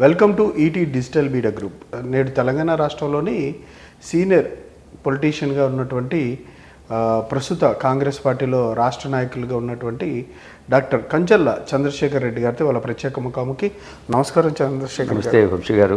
Welcome to ET digital media group. నేడు తెలంగాణ రాష్ట్రంలోని senior పొలిటీషియన్గా ఉన్నటువంటి ప్రస్తుత కాంగ్రెస్ పార్టీలో రాష్ట్ర నాయకులుగా ఉన్నటువంటి డాక్టర్ కంచల్ల చంద్రశేఖర్ రెడ్డి గారితో వాళ్ళ ప్రత్యేక ముఖాముఖి. నమస్కారం చంద్రశేఖర్ గారు. నమస్తే వంశీ గారు.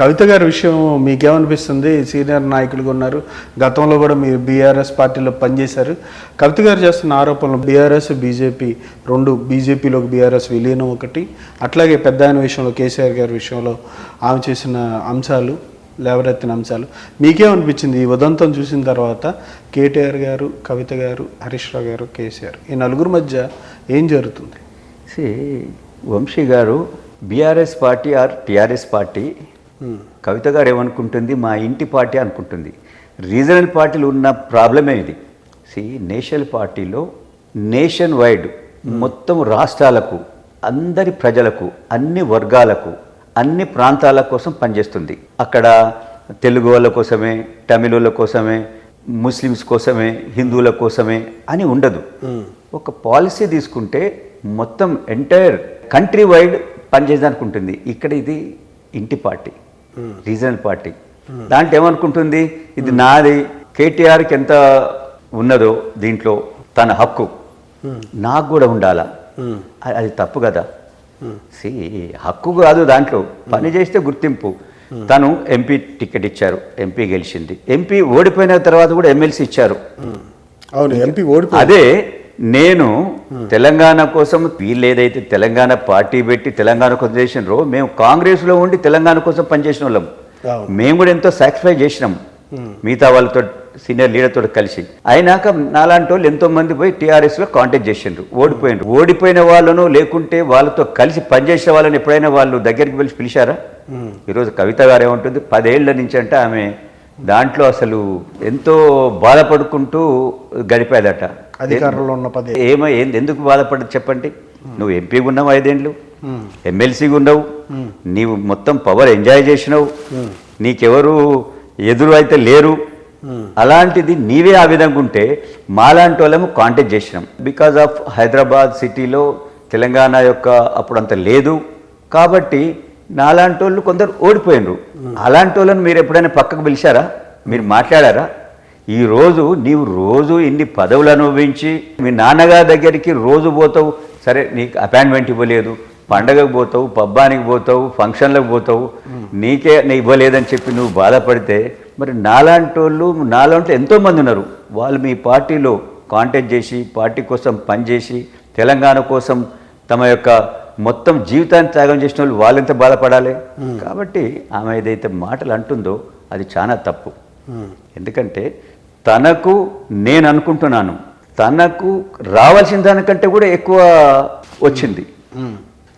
కవిత గారి విషయం మీకేమనిపిస్తుంది? సీనియర్ నాయకులుగా ఉన్నారు. గతంలో కూడా మీరు బీఆర్ఎస్ పార్టీలో పనిచేశారు. కవిత గారు చేస్తున్న ఆరోపణలు బీఆర్ఎస్ బీజేపీ రెండు బీజేపీలోకి బీఆర్ఎస్ విలీనం ఒకటి. అట్లాగే పెద్ద ఆయన విషయంలో కేసీఆర్ గారి విషయంలో ఆమె చేసిన అంశాలు. లేవరెత్తిన అంశాలు. మీకేమనిపించింది ఈ ఉదంతం చూసిన తర్వాత కేటీఆర్ గారు కవిత గారు హరీష్ రావు గారు కేసీఆర్ ఈ నలుగురు మధ్య ఏం జరుగుతుంది? See Vamshi garu BRS party or TRS party Kavitha garu ఏమనుకుంటుంది? మా ఇంటి పార్టీ అనుకుంటుంది. రీజనల్ పార్టీలు ఉన్న ప్రాబ్లమే ఇది. సి నేషనల్ పార్టీలో నేషన్ వైడ్ మొత్తం రాష్ట్రాలకు అందరి ప్రజలకు అన్ని వర్గాలకు అన్ని ప్రాంతాల కోసం పనిచేస్తుంది. అక్కడ తెలుగు వాళ్ళ కోసమే తమిళుల కోసమే ముస్లిమ్స్ కోసమే హిందువుల కోసమే అని ఉండదు. ఒక పాలసీ తీసుకుంటే మొత్తం ఎంటైర్ కంట్రీ వైడ్ పనిచేయడానికి ఉంటుంది. ఇక్కడ ఇది ఇంటి పార్టీ రీజనల్ పార్టీ. దాంట్లో ఏమనుకుంటుంది? ఇది నాది. కేటీఆర్కి ఎంత ఉన్నదో దీంట్లో తన హక్కు. నాకు కూడా ఉండాలా? అది తప్పు కదా? సి హక్కు కాదు దాంట్లో. పని చేస్తే గుర్తింపు. తను ఎంపీ టికెట్ ఇచ్చారు. ఎంపీ గెలిచింది. ఎంపీ ఓడిపోయిన తర్వాత కూడా ఎమ్మెల్సీ ఇచ్చారు. అవును ఎంపీ ఓడిపోయి అదే నేను తెలంగాణ కోసం వీళ్ళు ఏదైతే తెలంగాణ పార్టీ పెట్టి తెలంగాణ కోసం చేసినారో మేము కాంగ్రెస్లో ఉండి తెలంగాణ కోసం పనిచేసిన వాళ్ళం. మేము కూడా ఎంతో సాక్రిఫై చేసినాం. మిగతా వాళ్ళతో సీనియర్ లీడర్తో కలిసి. అయినాక నాలాంటి వాళ్ళు ఎంతో మంది పోయి టీఆర్ఎస్లో కాంటాక్ట్ చేసిండ్రు. ఓడిపోయిండ్రు. ఓడిపోయిన వాళ్ళను లేకుంటే వాళ్ళతో కలిసి పనిచేసే వాళ్ళని ఎప్పుడైనా వాళ్ళు దగ్గరికి పిలిచి పిలిచారా? ఈరోజు కవిత గారు ఏమంటుంది? పదేళ్ళ నుంచి అంటే ఆమె దాంట్లో అసలు ఎంతో బాధపడుకుంటూ గడిపేదట. అధికారంలో ఉన్న పదే ఏమో ఏంది ఎందుకు బాధపడదు చెప్పండి? నువ్వు ఎంపీగా ఉన్నావు ఐదేండ్లు ఎమ్మెల్సీగా ఉన్నావు? నీవు మొత్తం పవర్ ఎంజాయ్ చేసినావు? నీకెవరు ఎదురు అయితే లేరు? అలాంటిది నీవే ఆ విధంగా ఉంటే మాలాంటి వాళ్ళము కాంటాక్ట్ చేసినాం. బికాజ్ ఆఫ్ హైదరాబాద్ సిటీలో తెలంగాణ యొక్క అప్పుడు అంత లేదు. కాబట్టి నాలాంటి వాళ్ళు కొందరు ఓడిపోయినరు. అలాంటి వాళ్ళని మీరు ఎప్పుడైనా పక్కకు పిలిచారా? మీరు మాట్లాడారా? ఈ రోజు నీవు రోజు ఇన్ని పదవులు అనుభవించి మీ నాన్నగారి దగ్గరికి రోజు పోతావు. సరే నీకు అపాయింట్మెంట్ ఇవ్వలేదు. పండగకు పోతావు పబ్బానికి పోతావు ఫంక్షన్లకు పోతావు. నీకే నీ ఇవ్వలేదని చెప్పి నువ్వు బాధపడితే మరి నాలాంటి వాళ్ళు నాలాంటి ఎంతోమంది ఉన్నారు. వాళ్ళు మీ పార్టీలో కాంటాక్ట్ చేసి పార్టీ కోసం పనిచేసి తెలంగాణ కోసం తమ యొక్క మొత్తం జీవితాన్ని త్యాగం చేసిన వాళ్ళు వాళ్ళెంత బాధపడాలి? కాబట్టి ఆమె ఏదైతే మాటలు అంటుందో అది చాలా తప్పు. ఎందుకంటే తనకు నేను అనుకుంటున్నాను. తనకు రావాల్సిన దానికంటే కూడా ఎక్కువ వచ్చింది.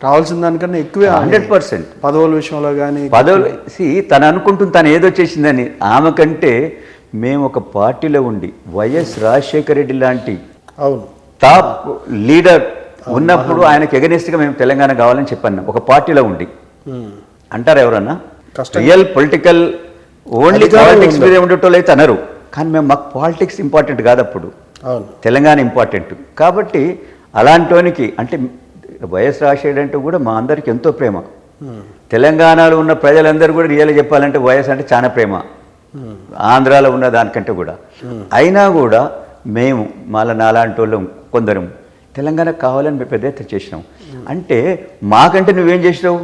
రావాల్సిన దానికన్నా ఎక్కువే హండ్రెడ్ పర్సెంట్. పదవుల విషయంలో కానీ పదవులు సి తను అనుకుంటుంది తను ఏదో చేసిందని. ఆమె కంటే మేము ఒక పార్టీలో ఉండి వైఎస్ రాజశేఖర రెడ్డి లాంటి అవును. టాప్ లీడర్ ఉన్నప్పుడు ఆయనకు ఎగనెస్ట్గా మేము తెలంగాణ కావాలని చెప్పాను ఒక పార్టీలో ఉండి. అంటారు ఎవరన్నా. Real political only politics. మీద ఉండేటోళ్ళు అయితే అనరు. కానీ మేము మాకు పాలిటిక్స్ ఇంపార్టెంట్ కాదు అప్పుడు తెలంగాణ ఇంపార్టెంట్. కాబట్టి అలాంటోనికి అంటే వైఎస్ రాజశేఖర్ అంటే కూడా మా అందరికి ఎంతో ప్రేమ. తెలంగాణలో ఉన్న ప్రజలందరూ కూడా రియల్ చెప్పాలంటే వైఎస్ అంటే చాలా ప్రేమ. ఆంధ్రాలో ఉన్న దానికంటే కూడా. అయినా కూడా మేము మాల నాలాంటి వాళ్ళం కొందరం తెలంగాణ కావాలని మేము పెద్ద ఎత్తున చేసినాం. అంటే మాకంటే నువ్వేం చేసినావు.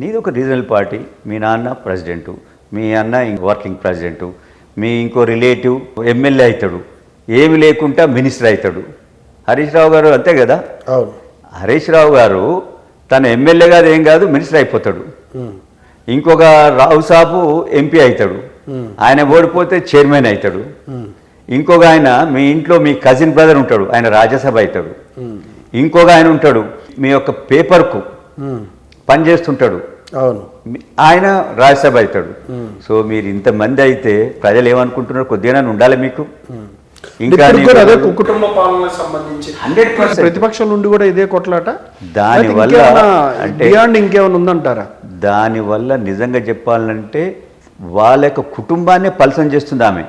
నీది ఒక రీజనల్ పార్టీ. మీ నాన్న ప్రెసిడెంటు మీ అన్న వర్కింగ్ ప్రెసిడెంటు మీ ఇంకో రిలేటివ్ ఎమ్మెల్యే అవుతాడు. ఏమి లేకుండా మినిస్టర్ అవుతాడు. హరీష్ రావు గారు అంతే కదా? అవును. హరీష్ రావు గారు తన ఎమ్మెల్యే కాదు ఏం కాదు మినిస్టర్ అయిపోతాడు. ఇంకొక రావు సాబు ఎంపీ అవుతాడు. ఆయన ఓడిపోతే చైర్మన్ అవుతాడు. ఇంకొక ఆయన మీ ఇంట్లో మీ కజిన్ బ్రదర్ ఉంటాడు ఆయన రాజ్యసభ అవుతాడు. ఇంకొక ఆయన ఉంటాడు మీ యొక్క పేపర్కు. పనిచేస్తుంటాడు అవును. ఆయన రాజ్యసభ అవుతాడు. సో మీరు ఇంతమంది అయితే ప్రజలు ఏమనుకుంటున్నారు? కొద్దిగా ఉండాలి మీకు. ఇంకా అదే నీకు- కుటుంబ పాలనకు సంబంధించి. 100% ప్రతిపక్షం నుండి కూడా ఇదే కొట్లాట? దాని వల్ల అంటే- ఇంకేమైనా ఉందంటారా? దానివల్ల నిజంగా చెప్పాలంటే వాళ్ళ యొక్క కుటుంబాన్నే పలసం చేస్తుంది ఆమె.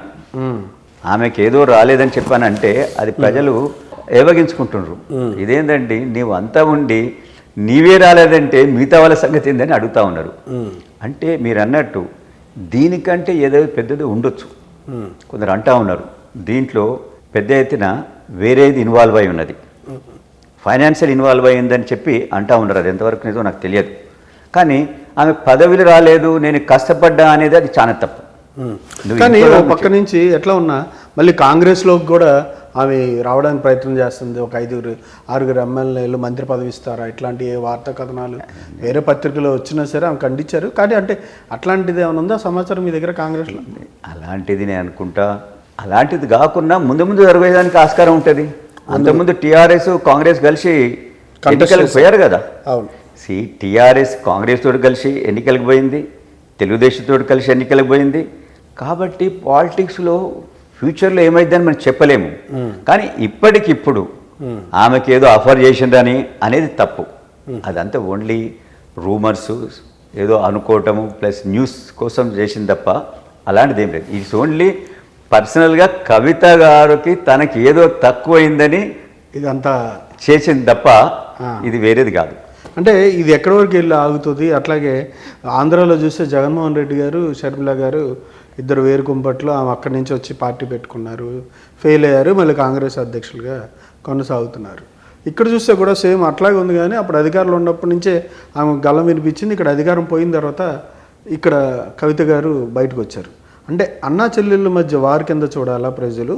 ఆమెకి ఏదో రాలేదని చెప్పానంటే అది ప్రజలు ఏవగించుకుంటున్నారు ఇదేంటండి నీవు అంతా ఉండి నీవే రాలేదంటే మిగతా వాళ్ళ సంగతి ఏందని అడుగుతా ఉన్నారు. అంటే మీరు అన్నట్టు దీనికంటే ఏదో పెద్దది ఉండొచ్చు. కొందరు అంటా ఉన్నారు. దీంట్లో పెద్ద ఎత్తున వేరేది ఇన్వాల్వ్ అయి ఉన్నది. ఫైనాన్షియల్ ఇన్వాల్వ్ అయ్యిందని చెప్పి అంటా ఉన్నారు. అది ఎంతవరకు నిజమో నాకు తెలియదు. కానీ ఆమె పదవిలు రాలేదు నేను కష్టపడ్డా అనేది అది చాలా తప్పు. కానీ పక్క నుంచి ఎట్లా ఉన్నా మళ్ళీ కాంగ్రెస్లోకి కూడా ఆమె రావడానికి ప్రయత్నం చేస్తుంది. ఒక ఐదుగురు ఆరుగురు ఎమ్మెల్యేలు మంత్రి పదవి ఇస్తారా? ఇట్లాంటి ఏ వార్తా కథనాలు వేరే పత్రికలో వచ్చినా సరే ఆమె ఖండించారు. కానీ అంటే అట్లాంటిది ఏమైనా ఉందా సమాచారం మీ దగ్గర కాంగ్రెస్లో? అలాంటిది నేను అనుకుంటా అలాంటిది కాకుండా ముందు ముందు జరగడానికి ఆస్కారం ఉంటుంది. అంతకుముందు టీఆర్ఎస్ కాంగ్రెస్ కలిసి ఎన్నికలకు పోయారు కదా. సి టీఆర్ఎస్ కాంగ్రెస్ తోటి కలిసి ఎన్నికలకు పోయింది. తెలుగుదేశం తోటి కలిసి ఎన్నికలకు పోయింది. కాబట్టి పాలిటిక్స్లో ఫ్యూచర్లో ఏమైందని మనం చెప్పలేము. కానీ ఇప్పటికిప్పుడు ఆమెకి ఏదో ఆఫర్ చేసిందని అనేది తప్పు. అదంతా ఓన్లీ రూమర్స్ ఏదో అనుకోవటము ప్లస్ న్యూస్ కోసం చేసింది తప్ప అలాంటిది ఏం లేదు. ఇట్స్ ఓన్లీ పర్సనల్గా కవిత గారికి తనకి ఏదో తక్కువైందని ఇదంతా చేసింది తప్ప ఇది వేరేది కాదు. అంటే ఇది ఎక్కడి వరకు వెళ్ళి ఆగుతుంది? అట్లాగే ఆంధ్రాలో చూస్తే జగన్మోహన్ రెడ్డి గారు షర్మిల గారు ఇద్దరు వేరు కుంపట్లో ఆమె అక్కడి నుంచి వచ్చి పార్టీ పెట్టుకున్నారు. ఫెయిల్ అయ్యారు మళ్ళీ కాంగ్రెస్ అధ్యక్షులుగా కొనసాగుతున్నారు. ఇక్కడ చూస్తే కూడా సేమ్ అట్లాగే ఉంది కానీ అప్పుడు అధికారంలో ఉన్నప్పటి నుంచే ఆమె గల్లం వినిపించింది. ఇక్కడ అధికారం పోయిన తర్వాత ఇక్కడ కవిత గారు బయటకు వచ్చారు. అంటే అన్నా చెల్లెళ్ళ మధ్య వారి కింద చూడాలా ప్రజలు?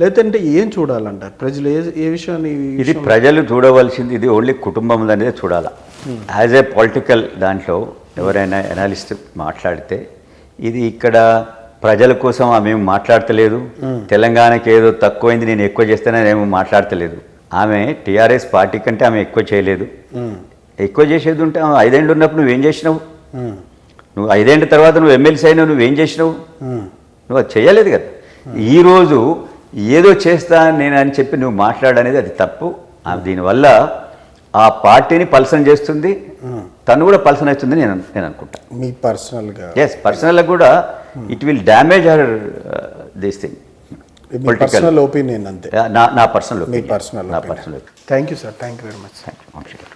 లేదంటే ఏం చూడాలంటారు? ప్రజలు ఏ ఏ విషయాన్ని ఇది ప్రజలు చూడవలసింది ఇది ఓన్లీ కుటుంబం అనేది చూడాలా. యాజ్ ఏ పొలిటికల్ దాంట్లో ఎవరైనా ఎనాలిస్ట్ మాట్లాడితే ఇది ఇక్కడ ప్రజల కోసం ఆమె మాట్లాడతలేదు? తెలంగాణకి ఏదో తక్కువైంది నేను ఎక్కువ చేస్తానని ఏమో మాట్లాడతలేదు. ఆమె టీఆర్ఎస్ పార్టీ కంటే ఆమె ఎక్కువ చేయలేదు. ఉమ్, ఎక్కువ చేసేది ఉంటే ఆమె ఐదేళ్ళు ఉన్నప్పుడు నువ్వేం చేసినావు? ఉమ్, నువ్వు ఐదేళ్ళ తర్వాత నువ్వు ఎమ్మెల్సీ అయినావు నువ్వేం చేసినావు. నువ్వు అది చేయలేదు కదా. ఈరోజు ఏదో చేస్తా నేను అని చెప్పి నువ్వు మాట్లాడనేది అది తప్పు. ఆ దీనివల్ల ఆ పార్టీని పలసన చేస్తుంది. తను కూడా పలసన అవుతుంది నేను నేను అనుకుంటా. మీ పర్సనల్గా. ఎస్ పర్సనల్గా కూడా it will damage her this thing me personal opinion అంతే. నా నా పర్సనల్ మీ పర్సనల్ నా personal thank you sir thank you very much thank you